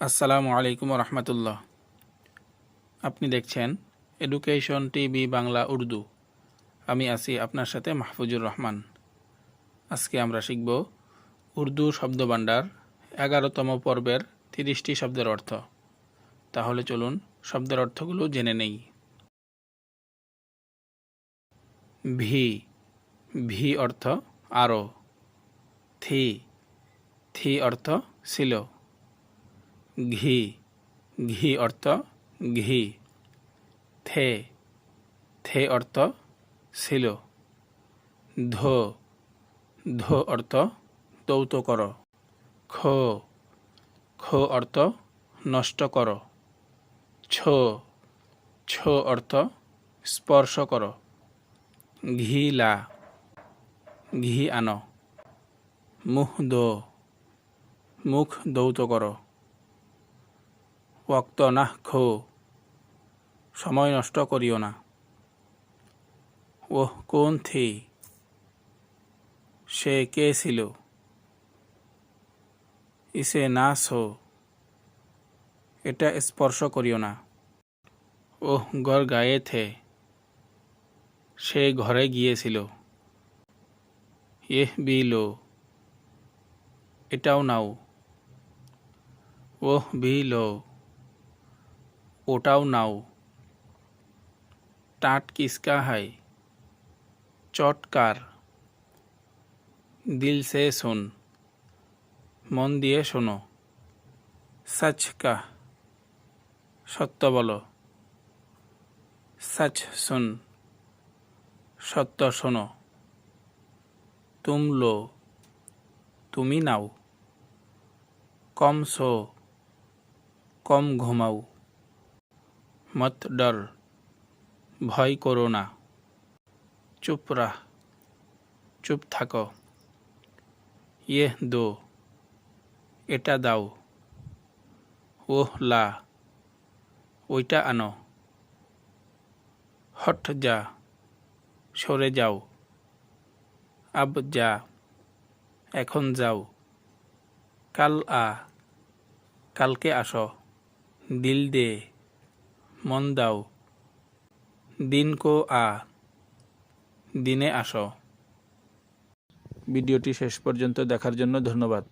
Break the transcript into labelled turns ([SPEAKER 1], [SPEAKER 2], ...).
[SPEAKER 1] আসসালামু আলাইকুম রহমতুল্লাহ আপনি দেখছেন এডুকেশন টিভি বাংলা উর্দু। আমি আছি আপনার সাথে মাহফুজুর রহমান। আজকে আমরা শিখব উর্দু শব্দভাণ্ডার, এগারোতম পর্বের তিরিশটি শব্দের অর্থ। তাহলে চলুন শব্দের অর্থগুলো জেনে নেই। ভি। ভি অর্থ আরও থি। থি অর্থ ছিল। ঘি। ঘি অর্থ ঘি। থে। থে অর্থ ছিল ধো। ধো অর্থ দৌত কর। খো। খো অর্থ নষ্ট কর। ছো। ছো অর্থ স্পর্শ কর। ঘি লা। ঘি আন। মুখ দো। মুখ দৌত করো। ওক্ত না খো। সময় নষ্ট করিও না। ওহ, কোন থি? সে কে ছিল? ইসে না সো এটা স্পর্শ করিও না। ওহ ঘর গায়ে থে। সে ঘরে গিয়েছিল। এহ বিলো এটাও নাও। ওহ বিলো ওটাও নাও। টাট কিসকা হাই চটকার দিল সে শোন। মন দিয়ে শোনো। সচ কা। সত্য বলো। সচ শুন। সত্য শোনো। তুম লো। তুমি নাও। কম শো। কম ঘুমাও। মত ডর, ভয় করো না। চুপ রাহ, চুপ থাকো। ইয়ে দো, এটা দাও। ওহ লা, ওইটা আনো। হট যা, সরে যাও। আব যা, এখন যাও। কাল আ, কালকে আসো। দিল দে। মন দাও। দিন কো আ। দিনে আসো। ভিডিওটি শেষ পর্যন্ত দেখার জন্য ধন্যবাদ।